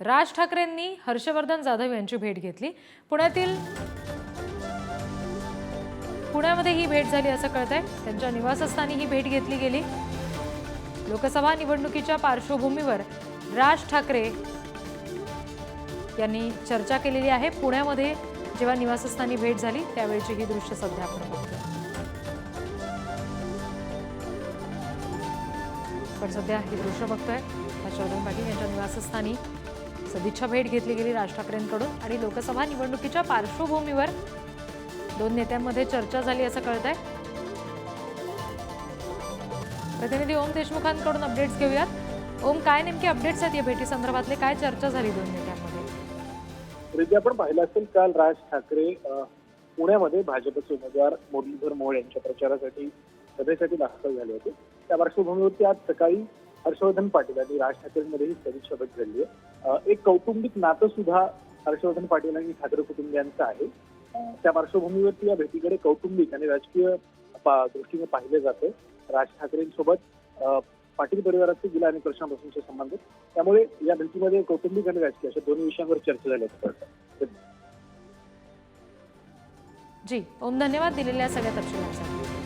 राज ठाकरेंनी हर्षवर्धन जाधव यांची भेट घेतली. पुण्यातील पुण्यामध्ये ही भेट झाली असं कळत आहे त्यांच्या निवासस्थानी ही भेट घेतली गेली. लोकसभा निवडणुकीच्या पार्श्वभूमीवर राज ठाकरे यांनी चर्चा केलेली आहे. पुण्यामध्ये जेव्हा निवासस्थानी भेट झाली त्यावेळची ही दृश्य सध्या आपण बघतो पण सध्या हे दृश्य बघतोय. हर्षवर्धन पाटील यांच्या निवासस्थानी सदिच्छा भेट घेतली गेली राज ठाकरेंकडून आणि लोकसभा निवडणुकीच्या पार्श्वभूमीवर दोन नेत्यांमध्ये चर्चा झाली असं कळत आहे प्रतिनिधी ओम देशमुखांकडून अपडेट्स घेऊयात. ओम काय नेमके अपडेट्स आहेत या भेटी संदर्भातले काय चर्चा झाली दोन नेत्यांमध्ये? आपण पाहिलं असेल काल राज ठाकरे पुण्यामध्ये भाजपचे उमेदवार मुरलीधर मोहोळ यांच्या प्रचारासाठी सभेसाठी दाखल झाले होते. त्या पार्श्वभूमीवरती आज सकाळी हर्षवर्धन पाटील आणि राज ठाकरेंमध्येही सदिच्छा भेट झाली आहे एक कौटुंबिक नातं सुद्धा हर्षवर्धन पाटील आणि ठाकरे कुटुंबियांचं आहे. त्या पार्श्वभूमीवरती या भेटीकडे कौटुंबिक आणि राजकीय पा- दृष्टीने पाहिले जाते राज ठाकरेंसोबत पाटील परिवाराचे गेल्या अनेक वर्षांपासूनचे संबंध. त्यामुळे या भेटीमध्ये कौटुंबिक आणि राजकीय अशा दोन्ही विषयांवर चर्चा झाली असं जी ओम धन्यवाद दिलेल्या सगळ्या तपशिलांसाठी.